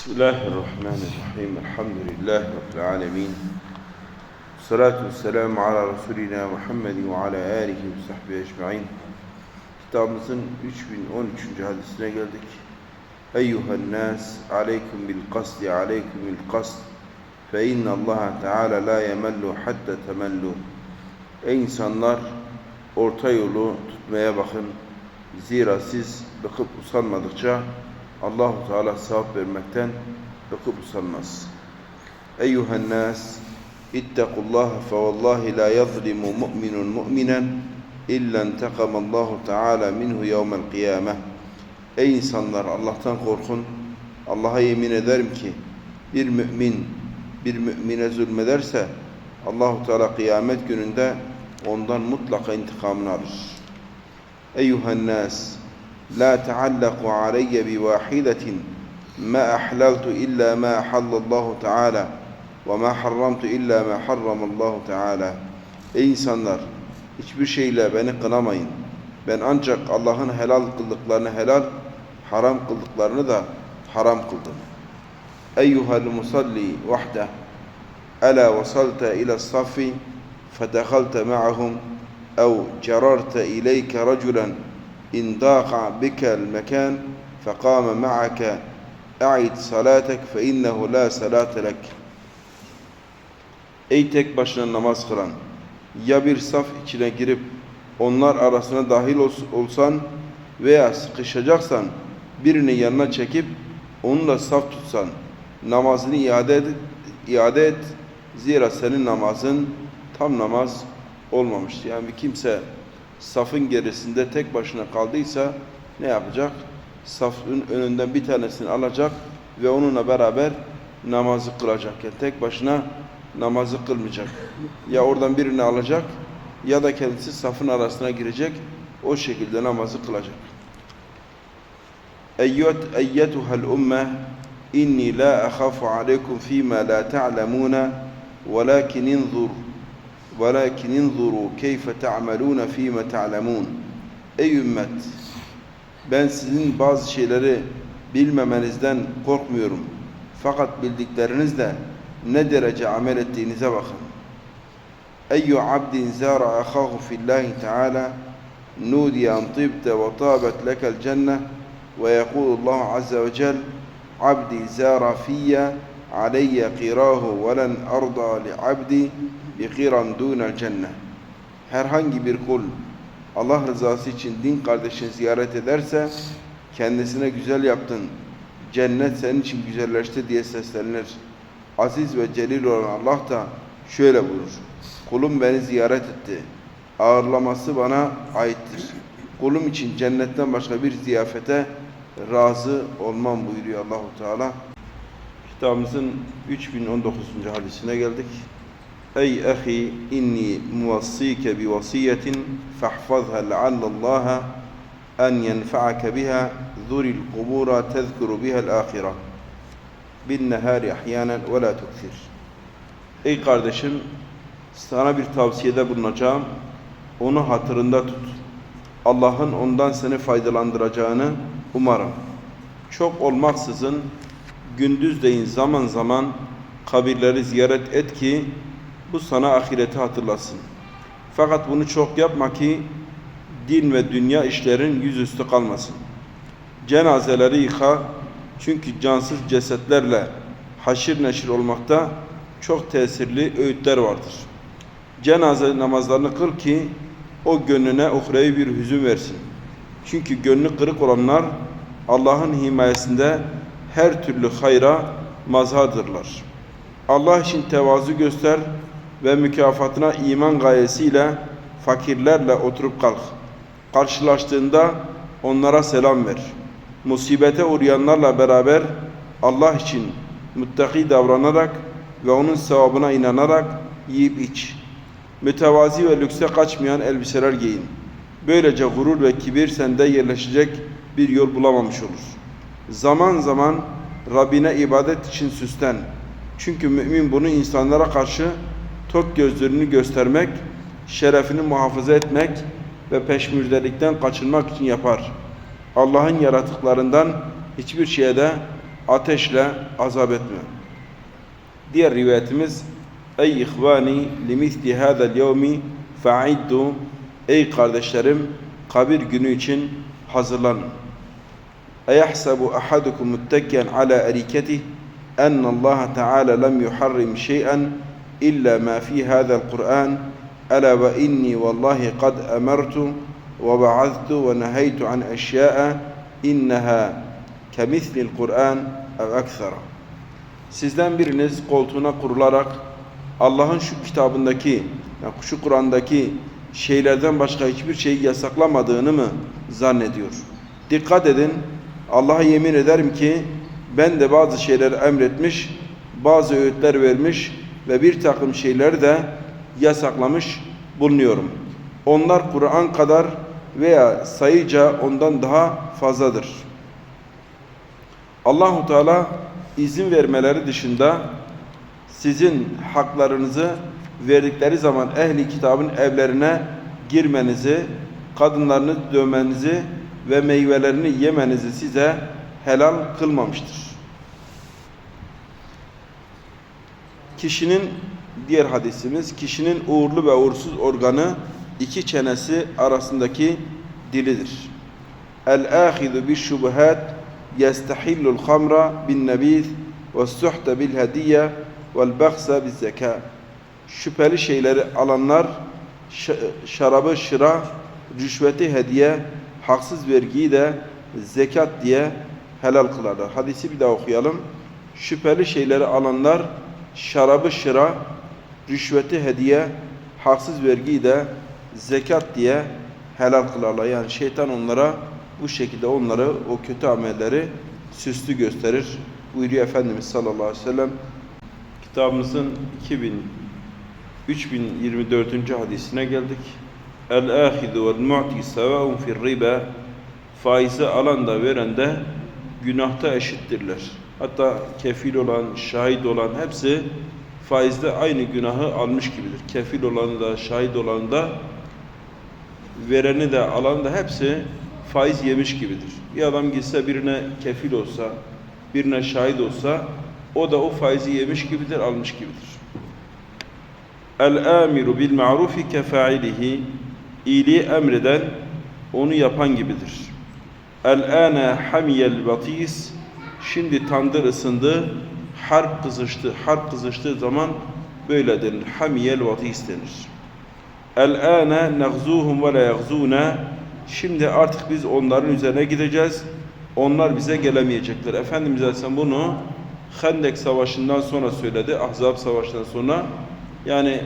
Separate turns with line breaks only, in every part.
بسم الله الرحمن الرحيم الحمد لله رب العالمين الصلاة والسلام على Resulina Muhammed ve ala alihi ve sahbihi ecmaîn. Kitabımızın 3013. hadisine geldik. Eyyuhen nas aleykum bil qasdi aleykum bil qasd fe inna Allah Teala la yemellu hatta temellu. Ey insanlar orta yolu tutmaya bakın. Zira siz bıkıp usanmadıkça Allahu Teala sevap vermekten bıkıp usanmaz. Eyyuhen nas ittakullaha fe vallahi la yazlimu mu'minun mu'minen illa intakamallahu Teala minhu yevmel kıyameh. Ey insanlar Allah'tan korkun. Allah'a yemin ederim ki bir mümin bir mümine zulmederse Allahu Teala kıyamet gününde ondan mutlaka intikamını alır. Eyyuhen nas لا تعلقوا علي بواحدة ما أحللت إلا ما أحل الله تعالى وما حرمت إلا ما حرم الله تعالى Ey insanlar hiçbir şeyle beni kınamayın. Ben ancak Allah'ın helal kıldıklarını helal, haram kıldıklarını da haram kıldım. Eyyuhel musalli vahde Ela vasalta ila safi fedekhalte ma'ahum ev cerarte ileyke raculen إن ضاق بك المكان فقام معك أعد صلاتك فإنه لا صلاة لك Ey tek başına namaz kılan, ya bir saf içine girip onlar arasına dahil olsan veya sıkışacaksan birini yanına çekip onunla saf tutsan namazını iade et, iade et. Zira senin namazın tam namaz olmamıştı. Yani bir kimse safın gerisinde tek başına kaldıysa ne yapacak? Safın önünden bir tanesini alacak ve onunla beraber namazı kılacak. Yani tek başına namazı kılmayacak. Ya oradan birini alacak ya da kendisi safın arasına girecek. O şekilde namazı kılacak. Eyyet eyyetuhel umme inni la akhafu aleykum fîmâ la ta'lemûne velâkin inzur وَلَكِنْ اِنْظُرُوا كَيْفَ تَعْمَلُونَ ف۪ي مَ تَعْلَمُونَ Ey ümmet! Ben sizin bazı şeyleri bilmemenizden korkmuyorum. Fakat bildiklerinizle ne derece amel ettiğinize bakın. Eyyü abdin zâra ahâhu fillâhi teâlâ nûdiye an tibte ve tâbet lekel cenne ve yekulullahu azze ve cel abdi zâra fiyye aleyye qirâhu ve len arda li abdi bikiran dunel cennet. Herhangi bir kul Allah rızası için din kardeşini ziyaret ederse kendisine güzel yaptın. Cennet senin için güzelleşti diye seslenir. Aziz ve celil olan Allah da şöyle buyurur. Kulum beni ziyaret etti. Ağırlaması bana aittir. Kulum için cennetten başka bir ziyafete razı olmam buyuruyor Allahu Teala. Kitabımızın 3019. hadisine geldik. Ey ahi inni muvassike bi vasiyetin fahfazha leallallah en yenfa'ake biha zuril kubura tezkuru biha al-ahira bin nehari ahyanen ve la tukthir. Ey kardeşim sana bir tavsiyede bulunacağım. Onu hatırında tut. Allah'ın ondan seni faydalandıracağını umarım. Çok olmaksızın gündüzleyin zaman zaman kabirleri ziyaret et ki bu sana ahireti hatırlasın. Fakat bunu çok yapma ki din ve dünya işlerin yüzüstü kalmasın. Cenazeleri yıka çünkü cansız cesetlerle haşir neşir olmakta çok tesirli öğütler vardır. Cenaze namazlarını kıl ki o gönlüne uhrevi bir hüzün versin. Çünkü gönlü kırık olanlar Allah'ın himayesinde her türlü hayra mazhadırlar. Allah için tevazu göster ve mükafatına iman gayesiyle fakirlerle oturup kalk. Karşılaştığında onlara selam ver. Musibete uğrayanlarla beraber Allah için muttaki davranarak ve onun sevabına inanarak yiyip iç. Mütevazi ve lükse kaçmayan elbiseler giyin. Böylece gurur ve kibir sende yerleşecek bir yol bulamamış olur. Zaman zaman Rabbine ibadet için süslen. Çünkü mümin bunu insanlara karşı tok gözlerini göstermek, şerefini muhafaza etmek ve peşmürdelikten kaçınmak için yapar. Allah'ın yaratıklarından hiçbir şeye de ateşle azap etme. Diğer rivayetimiz Ey ihvani limisli hadal yevmi fa'iddu Ey kardeşlerim kabir günü için hazırlanın. Eyahsabu ahadukum muttakiyen ala eriketih en Allah Teala lem yuharrim şey'en hadal Kur'an ala ve inni vallahi kad emertu ve ba'aztu ve nehaytu an eşya'a inneha kemislil Kur'an ev ekthara. Sizden biriniz koltuğuna kurularak Allah'ın şu kitabındaki, yani şu Kur'an'daki şeylerden başka hiçbir şeyi yasaklamadığını mı zannediyor? Dikkat edin, Allah'a yemin ederim ki ben de bazı şeyler emretmiş, bazı öğütler vermiş ve bir takım şeyleri de yasaklamış bulunuyorum. Onlar Kur'an kadar veya sayıca ondan daha fazladır. Allahu Teala izin vermeleri dışında sizin haklarınızı verdikleri zaman ehli kitabın evlerine girmenizi, kadınlarını dövmenizi ve meyvelerini yemenizi size helal kılmamıştır. Kişinin diğer hadisimiz kişinin uğurlu ve uğursuz organı iki çenesi arasındaki dilidir. El-ahidu bi şubuhat yestahillul hamra bin nebiz ve suhte bil hediye vel baksa biz zeka. Şüpheli şeyleri alanlar şarabı şıra, rüşveti hediye, haksız vergiyi de zekat diye helal kılarlar. Hadisi bir daha okuyalım. Şüpheli şeyleri alanlar şarabı şıra, rüşveti hediye, haksız vergiyi de zekat diye helal kılarlar. Yani şeytan onlara bu şekilde onları o kötü amelleri süslü gösterir. Buyuruyor Efendimiz sallallahu aleyhi ve sellem. Kitabımızın 2000 3024. hadisine geldik. El-ahidu vel mu'ti sevaun fir riba faizi alan da veren de günahta eşittirler. Hatta kefil olan, şahit olan hepsi faizde aynı günahı almış gibidir. Kefil olanı da, şahit olanı da, vereni de, alan da hepsi faiz yemiş gibidir. Bir adam gitse birine kefil olsa, birine şahit olsa, o da o faizi yemiş gibidir, almış gibidir. El-amiru bil ma'rufi kefailihi iyiliği emreden onu yapan gibidir. El-âne hamiyel batis şimdi tandır ısındı, harp kızıştı. Harp kızıştığı zaman böyle denir. Hamiyel batis denir. El-âne nagzuhum ve la yagzûne şimdi artık biz onların üzerine gideceğiz. Onlar bize gelemeyecekler. Efendimiz Aleyhisselam bunu Hendek Savaşı'ndan sonra söyledi. Ahzab Savaşı'ndan sonra yani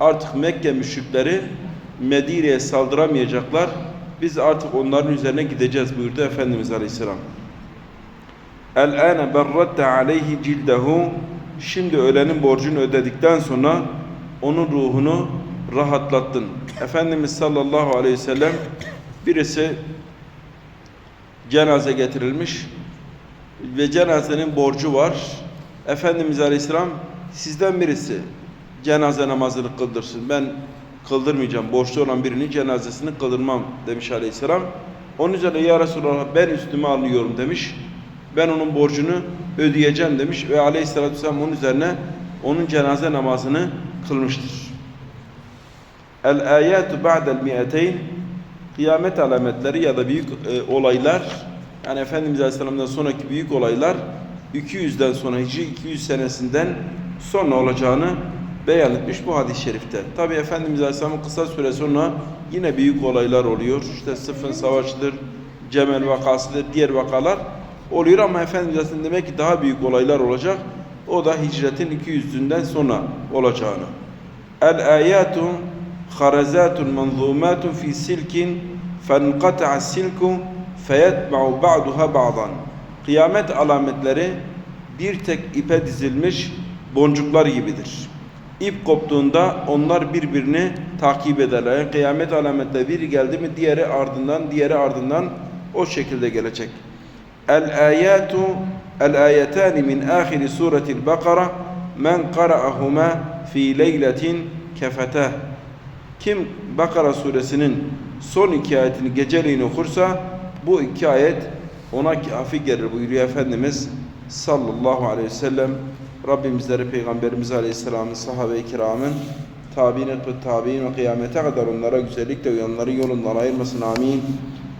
artık Mekke müşrikleri Medine'ye saldıramayacaklar. Biz artık onların üzerine gideceğiz buyurdu Efendimiz Aleyhisselam. El-âne berratte aleyhi cildehu Şimdi ölenin borcunu ödedikten sonra onun ruhunu rahatlattın. Efendimiz sallallahu aleyhi ve sellem birisi cenaze getirilmiş ve cenazenin borcu var. Efendimiz Aleyhisselam sizden birisi cenaze namazını kıldırsın. Ben kıldırmayacağım. Borçlu olan birinin cenazesini kıldırmam demiş Aleyhisselam. Onun üzerine ya Resulallah ben üstüme alıyorum demiş. Ben onun borcunu ödeyeceğim demiş ve Aleyhisselatü Vesselam onun üzerine onun cenaze namazını kılmıştır. El ayatu ba'del mi'ateyn kıyamet alametleri ya da büyük e, olaylar yani Efendimiz Aleyhisselam'dan sonraki büyük olaylar 200'den sonra Hicri 200 senesinden sonra olacağını beyan etmiş bu hadis-i şerifte. Tabi Efendimiz Aleyhisselam'ın kısa süre sonra yine büyük olaylar oluyor. İşte Sıfın Savaşı'dır, Cemel vakasıdır, diğer vakalar oluyor ama Efendimiz Aleyhisselam demek ki daha büyük olaylar olacak. O da hicretin 200'ünden sonra olacağını. El ayatu harazatun manzumatun fi silkin fenqata'a silku feyetba'u ba'duha ba'dan. Kıyamet alametleri bir tek ipe dizilmiş boncuklar gibidir. İp koptuğunda onlar birbirini takip ederler. Yani kıyamet alametleri biri geldi mi diğeri ardından, diğeri ardından o şekilde gelecek. El ayetani min ahiri suretil Bakara men qara'ahuma fi leyletin kefeteh. Kim Bakara suresinin son iki ayetini geceleyin okursa bu iki ayet ona kafi gelir buyuruyor Efendimiz sallallahu aleyhi ve sellem Rabbimizleri Peygamberimiz Aleyhisselam'ın sahabe-i kiramın tabi'in ve tabi'in ve kıyamete kadar onlara güzellikle uyanların yolundan ayırmasın amin.